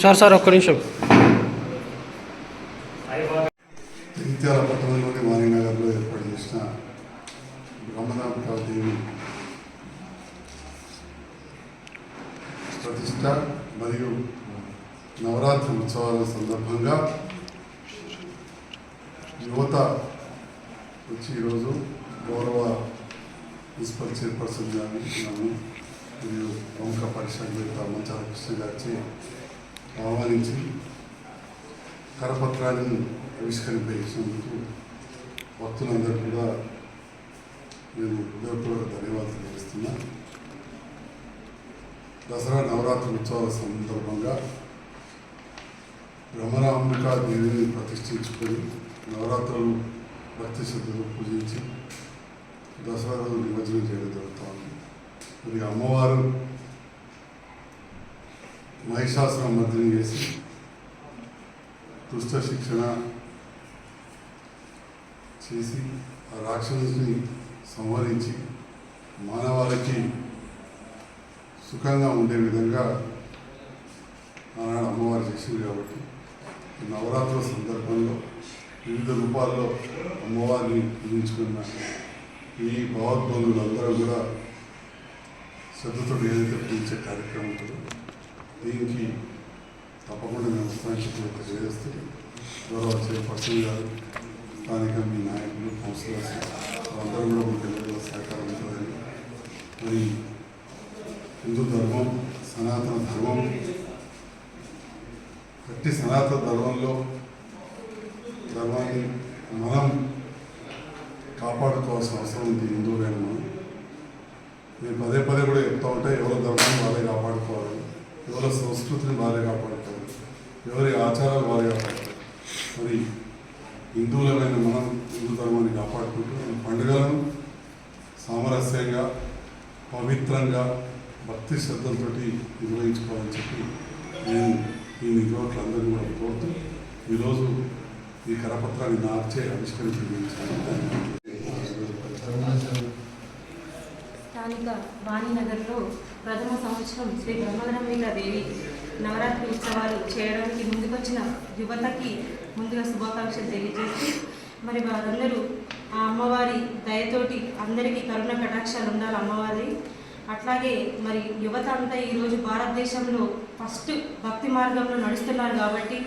Sir sir ఒక్క నిమిషం. జగిత్యాల పట్టణంలోని వాణినగర్లో ఏర్పాటు చేసిన బ్రహ్మనాంబికా దేవి ప్రతిష్ట మరియు నవరాత్రి ఉత్సవాల సందర్భంగా యువత వచ్చి ఈరోజు గౌరవ మున్సిపల్ చైర్పర్సన్ గారిని మరియు ప్రముఖ పరిశ్రమ మంచాల కృష్ణ గారిచే ఆహ్వానించి కరపత్రాన్ని ఆవిష్కరింపేసినందుకు భక్తులందరూ కూడా నేను హృదయపూర్వక ధన్యవాదాలు తెలుస్తున్నా దసరా నవరాత్రి ఉత్సవాల సందర్భంగా భ్రమరాంబికా దేవిని ప్రతిష్ఠించుకొని నవరాత్రులు భక్తి శుద్ధులు పూజించి దసరా రోజు నిమజ్జనం చేయడం జరుగుతుంది మరి అమ్మవారు మహిషాసురం మర్దిని చేసి దుష్ట శిక్షణ చేసి ఆ రాక్షసుని సంహరించి మానవాళికి సుఖంగా ఉండే విధంగా ఆనాడు అమ్మవారు చేసింది కాబట్టి నవరాత్రుల సందర్భంలో వివిధ రూపాల్లో అమ్మవారిని పూజించుకున్న ఈ భగవద్బంధువులందరూ కూడా శ్రద్ధతో ఏదైతే పూజించే కార్యక్రమం ఉంటుందో దీనికి తప్పకుండా మేము వస్తామని చేస్తే గౌరవ చైర్పర్సన్ గారు స్థానిక మీ నాయకులు కౌన్సిలర్స్ అందరూ కూడా మీకు సహకారం ఉంటుందని. మరి హిందూ ధర్మం సనాతన ధర్మం ప్రతి సనాతన ధర్మంలో ధర్మాన్ని మనం కాపాడుకోవాల్సిన అవసరం ఉంది హిందువులైన మనం. నేను పదే పదే కూడా చెప్తా ఉంటే ఎవరి ధర్మాన్ని వాళ్ళే కాపాడుకోవాలి ఎవరి సంస్కృతిని వాళ్ళే కాపాడుకోవాలి ఎవరి ఆచారాలు వాళ్ళే కాపాడుకోవాలి. మరి హిందువులమైన మనం హిందూ ధర్మాన్ని కాపాడుకుంటూ పండుగలను సామరస్యంగా పవిత్రంగా భక్తి శ్రద్ధలతో నిర్వహించుకోవాలని చెప్పి నేను ఈ నిర్వాహకులందరినీ కూడా కోరుతూ ఈరోజు ఈ కరపత్రాన్ని మార్చే ఆవిష్కరించారు స్థానిక వాణినగర్లో ప్రథమ సంవత్సరం శ్రీ బ్రహ్మరమీల దేవి నవరాత్రి ఉత్సవాలు చేయడానికి ముందుకొచ్చిన యువతకి ముందుగా శుభాకాంక్షలు తెలియజేసి మరి వారందరూ ఆ అమ్మవారి దయతోటి అందరికీ కరుణ కటాక్షాలు ఉండాలి అమ్మవారి. అట్లాగే మరి యువత అంతా ఈరోజు భారతదేశంలో ఫస్ట్ భక్తి మార్గంలో నడుస్తున్నారు కాబట్టి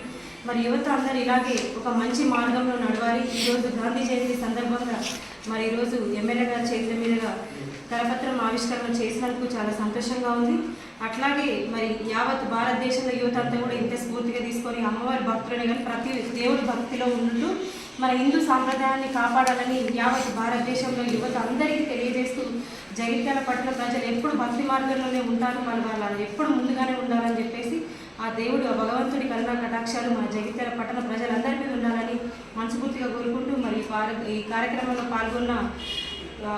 మరి యువత అందరూ ఇలాగే ఒక మంచి మార్గంలో నడవాలి. ఈరోజు గాంధీ జయంతి సందర్భంగా మరి ఈరోజు ఎమ్మెల్యే గారి చేతుల మీదుగా కరపత్రం ఆవిష్కరణ చేసినందుకు చాలా సంతోషంగా ఉంది. అట్లాగే మరి యావత్ భారతదేశంలో యువత అంతా కూడా ఇంత స్ఫూర్తిగా తీసుకొని అమ్మవారి భక్తులని కానీ ప్రతి దేవుడి భక్తిలో ఉంటూ మన హిందూ సాంప్రదాయాన్ని కాపాడాలని యావత్ భారతదేశంలో యువత అందరికీ తెలియజేస్తూ జగిత్యాల పట్ల ప్రజలు ఎప్పుడు భక్తి మార్గంలోనే ఉంటారు. మరి వాళ్ళు ఎప్పుడు ముందుగానే ఉండాలని చెప్పేసి ఆ దేవుడు ఆ భగవంతుడి కరుణా కటాక్షాలు మన జగిత్యాల పట్టణ ప్రజలందరి మీద ఉండాలని మనస్ఫూర్తిగా కోరుకుంటూ మరి ఈ ఈ కార్యక్రమంలో పాల్గొన్న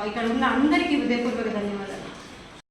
ఇక్కడ ఉన్న అందరికీ హృదయపూర్వక ధన్యవాదాలు.